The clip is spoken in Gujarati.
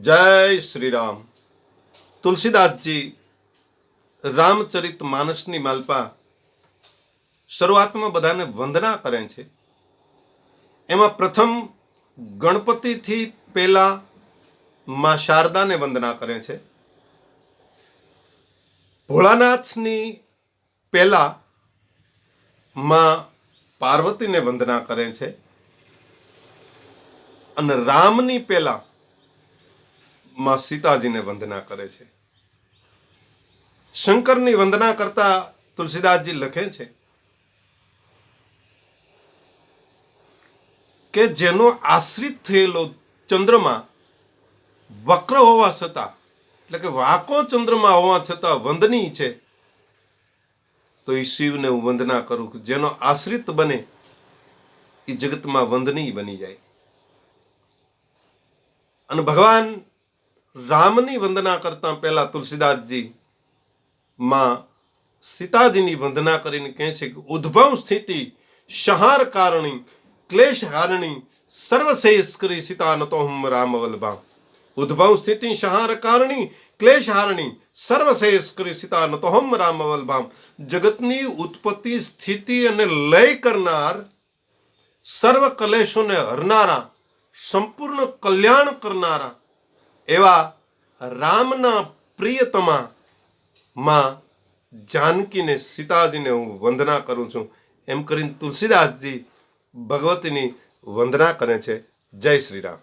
જય શ્રી રામ તુલસીદાસજી રામચરિત માનસની માલપા શરૂઆતમાં બધાને વંદના કરે છે. એમાં પ્રથમ ગણપતિથી પહેલાં માં શારદાને વંદના કરે છે. ભોળાનાથની પહેલાં માં પાર્વતીને વંદના કરે છે. અને રામની પહેલા માં સીતાજીને વંદના કરે છે. શંકરની વંદના કરતા તુલસીદાસજી લખે છે કે જેનો આશ્રિત થયેલો ચંદ્રમા વક્ર હોવા છતાં, એટલે કે વાંકો ચંદ્રમા હોવા છતાં વંદનીય છે, તો એ શિવને હું વંદના કરું જેનો આશ્રિત બને એ જગતમાં વંદનીય બની જાય. અને ભગવાન રામની વંદના કરતા પહેલા તુલસીદાસજી માં સીતાજીની વંદના કરીને કહે છે કે ઉદ્ભવ સ્થિતિ શહાર કારણી, ક્લેશ હારણી, સર્વશેષ કરી સીતા નતો હમ રામ વલ્લભા ઉદ્ભવ સ્થિતિ શહાર કારણી, ક્લેશ હારણી, સર્વશેષ કરી સીતા નતો હમ રામ વલ્લભામ જગતની ઉત્પત્તિ, સ્થિતિ અને લય કરનાર સર્વ કલેશોને હરનારા, સંપૂર્ણ કલ્યાણ કરનારા એવા રામના પ્રિયતમા માં જાનકીને સીતાજીને હું વંદના કરું છું. એમ કરીને તુલસીદાસજી ભગવતીની વંદના કરે છે. જય શ્રી રામ.